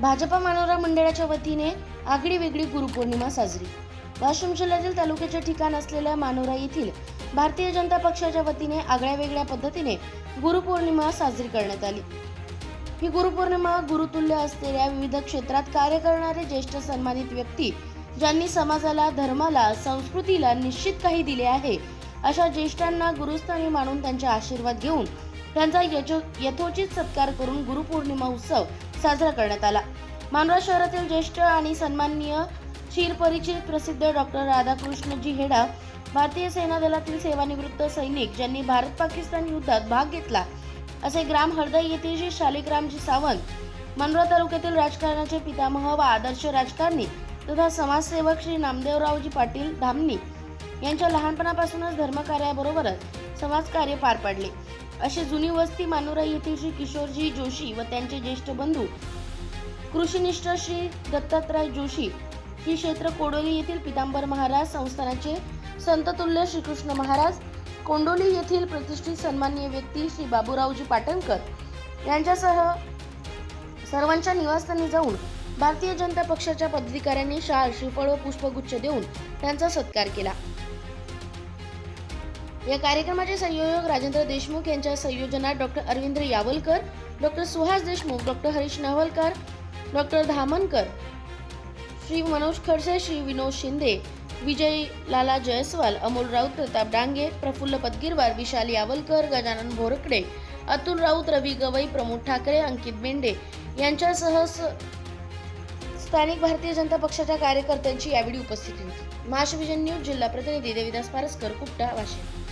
भाजपा मानोरा मंडळाच्या वतीने आगळी वेगळी गुरुपौर्णिमा साजरी. वाशिम जिल्ह्यातील तालुक्याचे ठिकाण असलेल्या मानोरा येथील भारतीय जनता पक्षाच्या वतीने आगळ्या वेगळ्या पद्धतीने गुरुपौर्णिमा साजरी करण्यात आली. ही गुरुपौर्णिमा गुरुतुल्य असलेल्या विविध क्षेत्रात कार्य करणारे ज्येष्ठ सन्मानित व्यक्ती ज्यांनी समाजाला धर्माला संस्कृतीला निश्चित काही दिले आहे अशा ज्येष्ठांना गुरुस्थानी मानून त्यांचे आशीर्वाद घेऊन त्यांचा यजो- यथोचित सत्कार करून गुरुपौर्णिमा उत्सव साजरा करण्यात आला. मानोरा शहरातील ज्येष्ठ आणि सन्माननीय चिरपरिचित प्रसिद्ध डॉक्टर राधाकृष्णजी हेडा भारतीय सेना दलातील सेवानिवृत्त सैनिक ज्यांनी भारत पाकिस्तान युद्धात भाग घेतला असे ग्राम हळदई येथील श्री शालिग्रामजी सावंत मनोरा तालुक्यातील राजकारणाचे पितामह व आदर्श राजकारणी तथा समाजसेवक श्री नामदेवरावजी पाटील धामणी यांच्या लहानपणापासूनच धर्मकार्याबरोबरच समाजकार्य पार पाडले. अशी जुनी वस्ती मानोरा येथील श्री किशोरजी जोशी व त्यांचे ज्येष्ठ बंधू कृषीनिष्ठ श्री दत्तात्रय जोशी श्री क्षेत्र कोडोली येथील पितांबर महाराज संस्थानाचे संततुल्य श्रीकृष्ण महाराज कोंडोली येथील प्रतिष्ठित सन्माननीय व्यक्ती श्री बाबूरावजी पाटणकर यांच्यासह सर्वांच्या निवासस्थानी जाऊन भारतीय जनता पक्षाच्या पदाधिकाऱ्यांनी शाल श्रीफळ व पुष्पगुच्छ देऊन त्यांचा सत्कार केला. या कार्यक्रमाचे संयोजक राजेंद्र देशमुख यांच्या संयोजनात doctor Arvindra Yawalkar doctor Suhas Deshmukh doctor Harish Navalkar doctor Dhamankar Shri Manoj Khadse Shri Vinod Shinde Vijay Lala Jaiswal Amol Raut Pratap Dange Praful Padgirwar Vishal Yawalkar Gajanan Bhorkade Atul Raut Ravi Gawai Pramod Thackeray Ankit Bende यांच्यासह स- स्थानिक भारतीय जनता पक्षाच्या कार्यकर्त्यांची यावेळी उपस्थिती होती. Maharashtra news जिल्हा प्रतिनिधी देविदास पारसकर कुपटा वाशिम.